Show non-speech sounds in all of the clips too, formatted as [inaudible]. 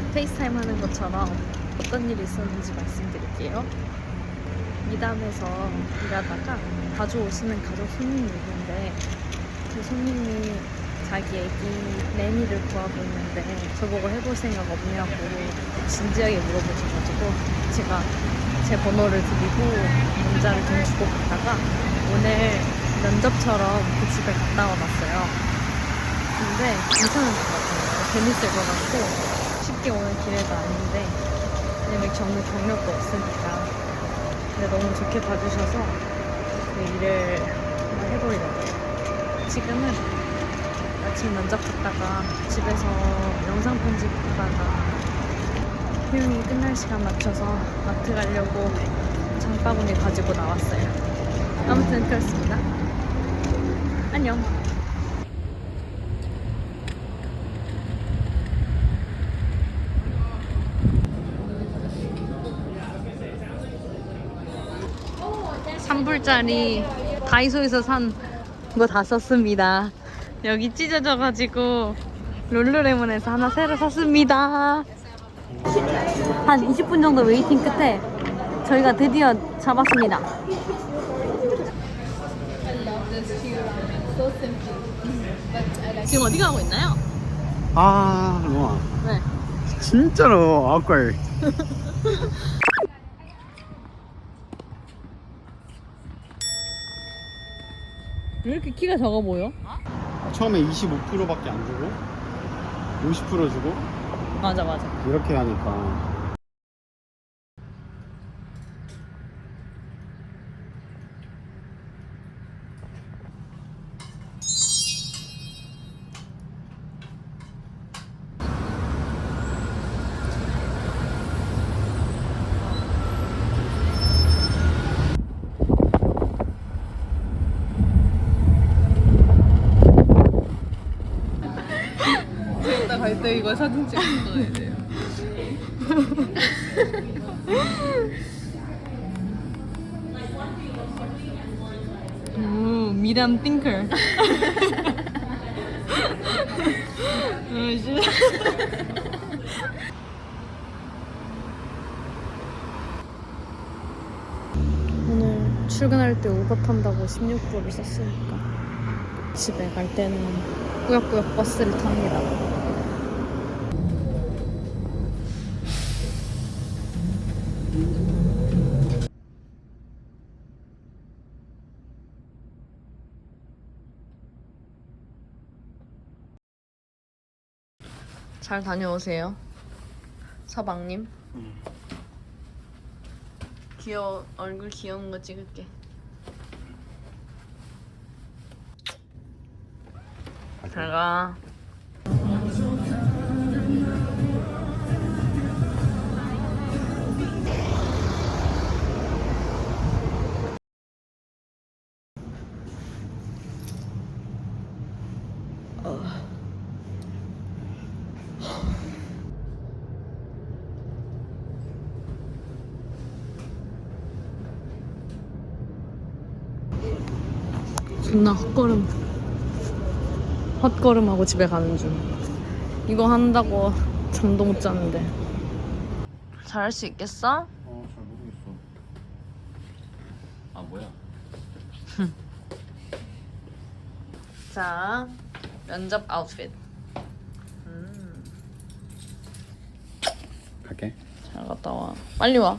제가 페이스타임 하는 것처럼 어떤 일이 있었는지 말씀드릴게요. 미담에서 일하다가 자주 오시는 가족 손님이 있는데 그 손님이 자기 애기 매니를 구하고 있는데 저보고 해볼 생각 없냐고 진지하게 물어보셔가지고 제가 제 번호를 드리고 문자를 좀 주고 갔다가 오늘 면접처럼 그 집에 갔다 와봤어요. 근데 괜찮은 것 같아요. 재밌을 것 같고 쉽게 오는 기회가 아닌데 왜냐면 저는 경력도 없으니까 근데 너무 좋게 봐주셔서 그 일을 한번 해보려고요. 지금은 아침 면접 갔다가 집에서 영상 편집하다가 휴용이 끝날 시간 맞춰서 마트 가려고 장바구니 가지고 나왔어요. 아무튼 그렇습니다. 안녕. 삼불짜리 다이소에서 산 거 다 썼습니다. 여기 찢어져가지고 롤루레몬에서 하나 새로 샀습니다. 한 20분 정도 웨이팅 끝에 저희가 드디어 잡았습니다. 지금 어디 가고 있나요? 아, 로아. 네. 진짜로 아까 [laughs] 왜 이렇게 키가 작아 보여? 처음에 25%밖에 안 주고 50% 주고 맞아 맞아. 이렇게 하니까 이따 갈때 이거 사진 찍어 넣어야 돼요. 오, 미담 띵커. 오늘 출근할 때 오버 탄다고 16불을 썼으니까 집에 갈 때는 꾸역꾸역 버스를 탑니다. 잘 다녀오세요. 서방님. 귀여워 얼굴 귀여운 거 찍을게. 잘 가. 존나 헛걸음. 헛걸음하고 집에 가는 중. 이거 한다고 잠도 못 자는데. 잘할 수 있겠어? 어잘 모르겠어. 아 뭐야? [laughs] 자 면접 아웃핏. 갈게. 잘 갔다 와. 빨리 와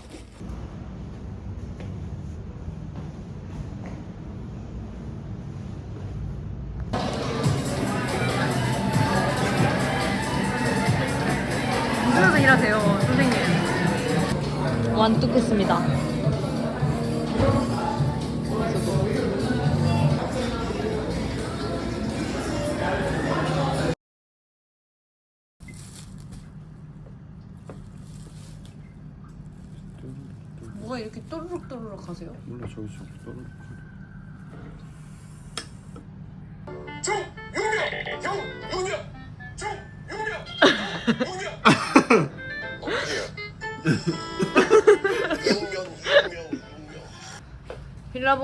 선생님 완뚝했습니다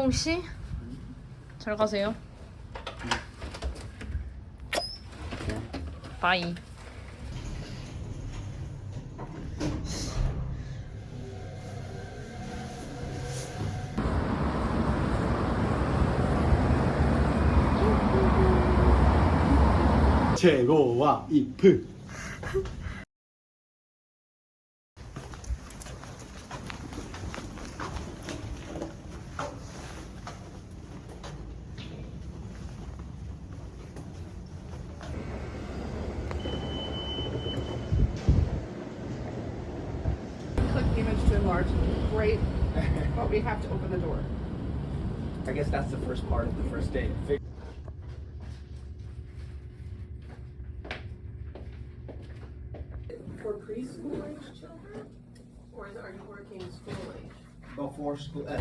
이용 씨? 잘 가세요. 바이. 최고와 이프 image to enlarge. Great. But we have to open the door. I guess that's the first part of the first date. Fig- For preschool age children? Or are you working school age? Before school. Uh,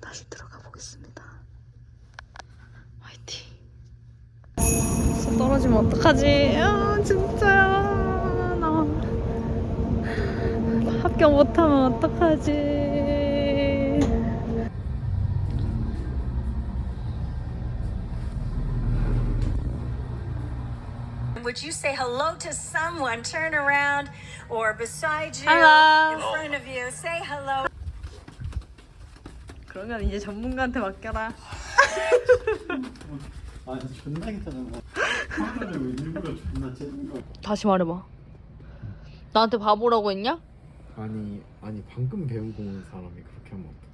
다시 들어가 보겠습니다. 화이팅. 수 떨어지면 어떡하지? 아, 진짜. 나 합격 못하면 어떡하지? Would you say hello to someone? Turn around or beside you, Hello. in front of you. Say hello. 그러면 이제 전문가한테 맡겨라. 아 존나 괜찮은 거 카메라를 왜 일부러 존나 째는 거 다시 말해봐. 나한테 바보라고 했냐? 아니 아니 방금 배운 공 사람이 그렇게 하면 어떡해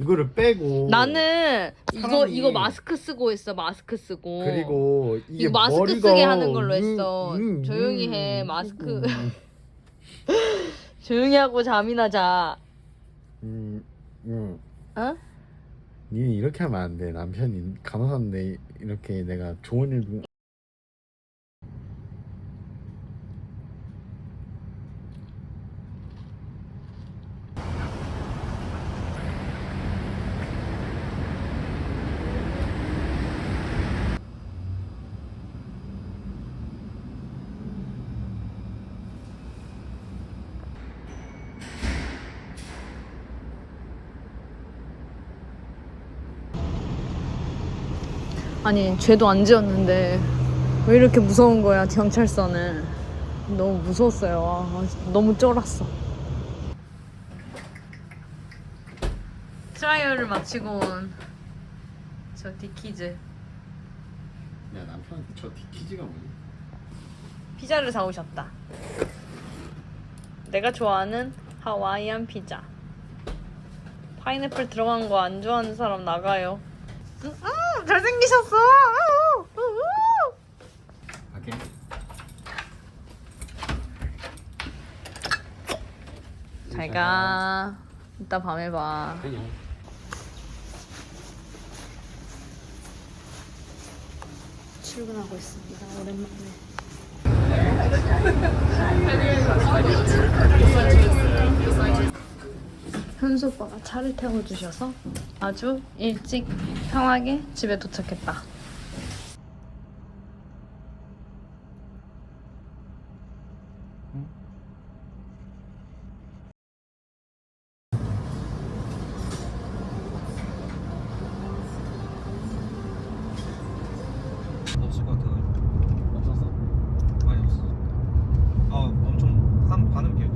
이거를 빼고 나는 이거 사람이- 이거 마스크 쓰고 했어. 마스크 쓰고. 그리고 이게 이거 마스크 머리가 쓰게 하는 걸로 음, 했어. 음, 조용히 음, 해, 음, 마스크. 음, [laughs] 조용히 하고 잠이나 자. 음, 음. 어? 니 이렇게 하면 안 돼. 남편이 간호사인데 이렇게 내가 좋은 일 아니 죄도 안 지었는데 왜 이렇게 무서운 거야 경찰서는? 너무 무서웠어요. 아, 너무 쫄았어. 트라이얼을 마치고 온 저 디키즈. 야 남편한테 저 디키즈가 뭐니? 피자를 사오셨다. 내가 좋아하는 하와이안 피자. 파인애플 들어간 거 안 좋아하는 사람 나가요 음, 음, 잘생기셨어 음, 음, 음. 가게. 잘 가 이따 밤에 봐 안녕. 출근하고 있습니다 오랜만에 [laughs] 현수 오빠가 차를 태워주셔서 아주 일찍 편하게 집에 도착했다. 같아가지고 없었어? 많이 없어. 아 엄청 한 반은 비어.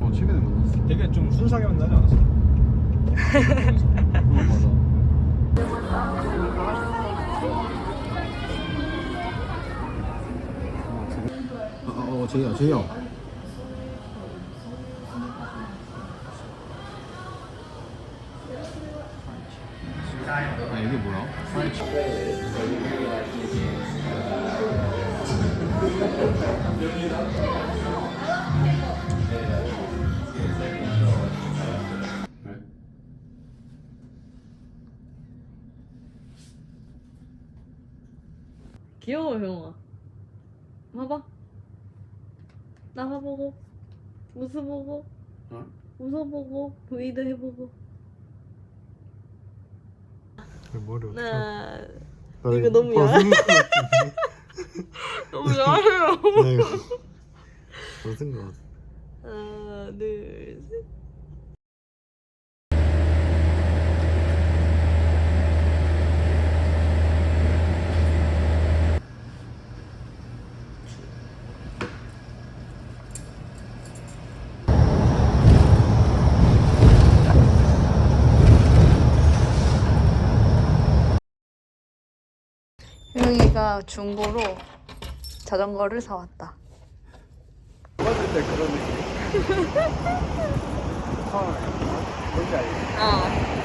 어 최근에 만났어. 되게 좀 순수하게 만나지 않았어? 어 맞아. 어, 어, 어 제이야 제이야. 아 이게 뭐야? 네. 귀여워 형아 봐봐 나 봐보고 웃어보고 어? 웃어보고 브이도 해보고 머리 나나 이거 너무 거 [laughs] 너무 야해요. 나 이거 벗은 거 같아. 하나, 둘, 셋. 효영이가 중고로 자전거를 사왔다. 맞을 때 그런 느낌. 아, [laughs] 뭔지 알지? 어.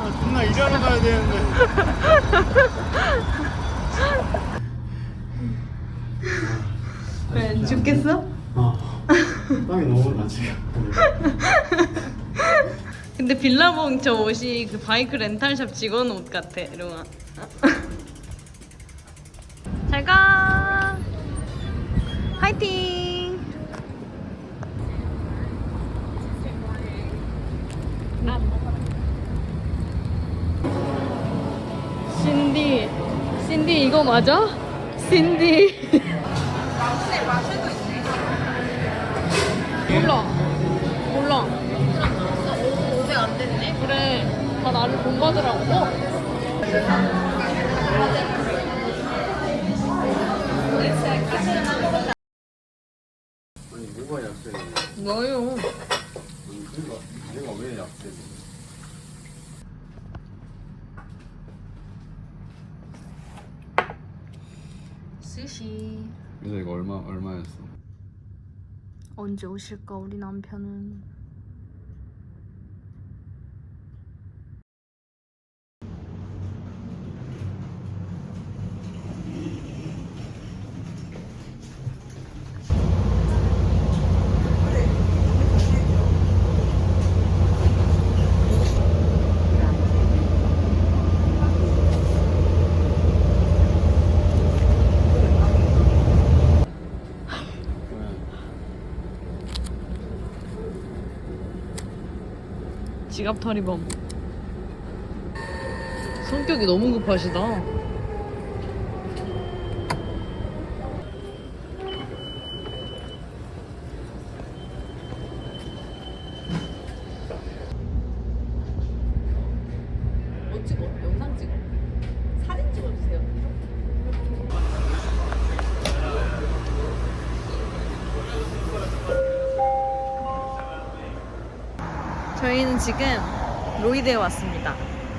아 존나 일하러 가야 되는데 왜 죽겠어? 아 땀이 너무 나 지금 근데 빌라봉 저 옷이 그 바이크 렌탈샵 직원 옷 같아, 롱아. [laughs] 잘 가. 화이팅. 신디, 신디 이거 맞아? 신디. [laughs] 몰라, 몰라. 그래 다 나를 본받으라고. 어? 아니 뭐가 약세냐? 너요? 내가 내가 왜 약세지 스시. 그래서 이거 얼마 얼마였어? 언제 오실까 우리 남편은 지갑 털이범 성격이 너무 급하시다 뭐 찍어? 영상 찍어? 사진 찍어주세요 저희는 지금 로이드에 왔습니다.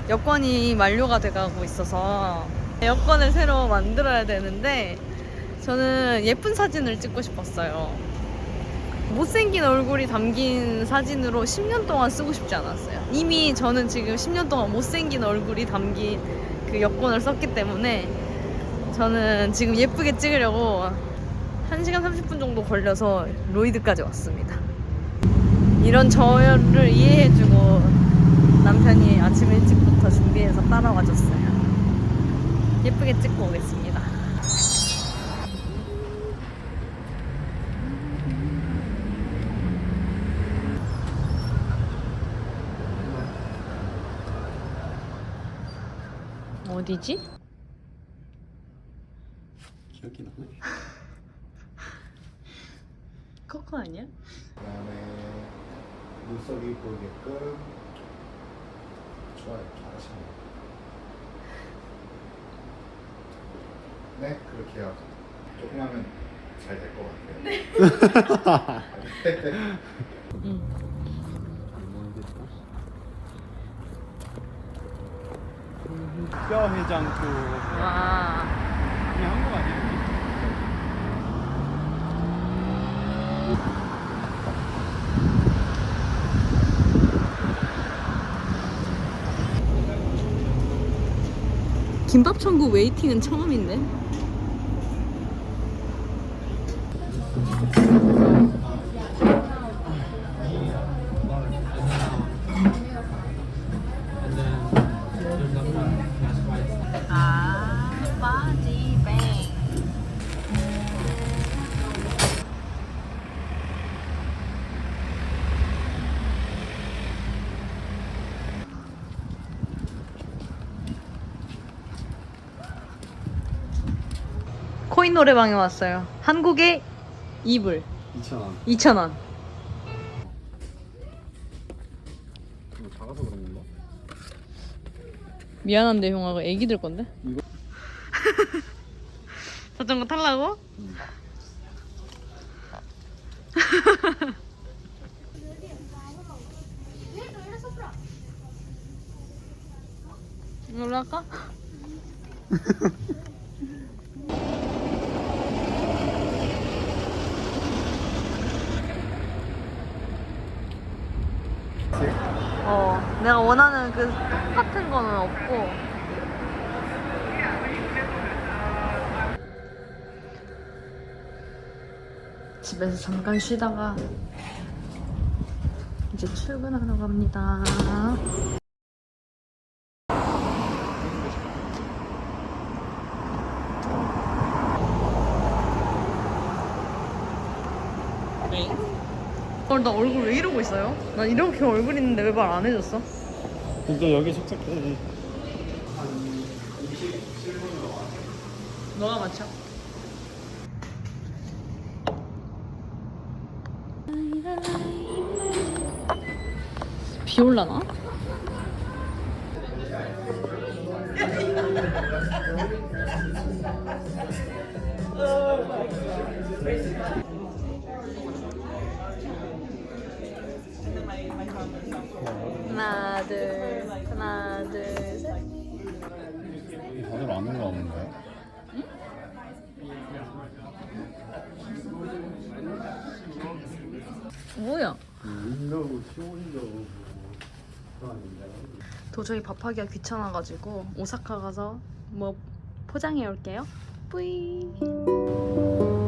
여권이 만료가 돼가고 있어서 여권을 새로 만들어야 되는데 저는 예쁜 사진을 찍고 싶었어요. 못생긴 얼굴이 담긴 사진으로 10년 동안 쓰고 싶지 않았어요. 이미 저는 지금 10년 동안 못생긴 얼굴이 담긴 그 여권을 썼기 때문에 저는 지금 예쁘게 찍으려고 1시간 30분 정도 걸려서 로이드까지 왔습니다. 이런 저를 이해해주고 남편이 아침 일찍부터 준비해서 따라와 줬어요. 예쁘게 찍고 오겠습니다. 어디지? 기억이 나네 [laughs] 코코 아니야? 눈썹이 보이게끔 좋아요. 잘하시네요. 네 그렇게 해요. 조금 하면 잘 될 것 같아요. 네. 응. 뼈 해장국. 와. 그냥 한거 아니에요? 김밥 천국 웨이팅은 처음인데. 노래방에 왔어요. 한국의 이불 2,000원 2,000원. 이거 작아서 그런 건가? 미안한데 형아가 애기들 건데. 이거- [laughs] 자전거 탈라고? [laughs] 올라갈까? [laughs] 어, 내가 원하는 그 똑같은 거는 없고. 집에서 잠깐 쉬다가 이제 출근하러 갑니다. 어, 나 얼굴 왜 이러고 있어요? 나 이렇게 얼굴 있는데 왜 말 안 해줬어? 너 여기 숙삭해야지 너가 맞춰. 비 올라나? 뭐야? 윈도우 시원도 도저히 밥하기가 귀찮아가지고 오사카 가서 뭐 포장해 올게요. 뿌이.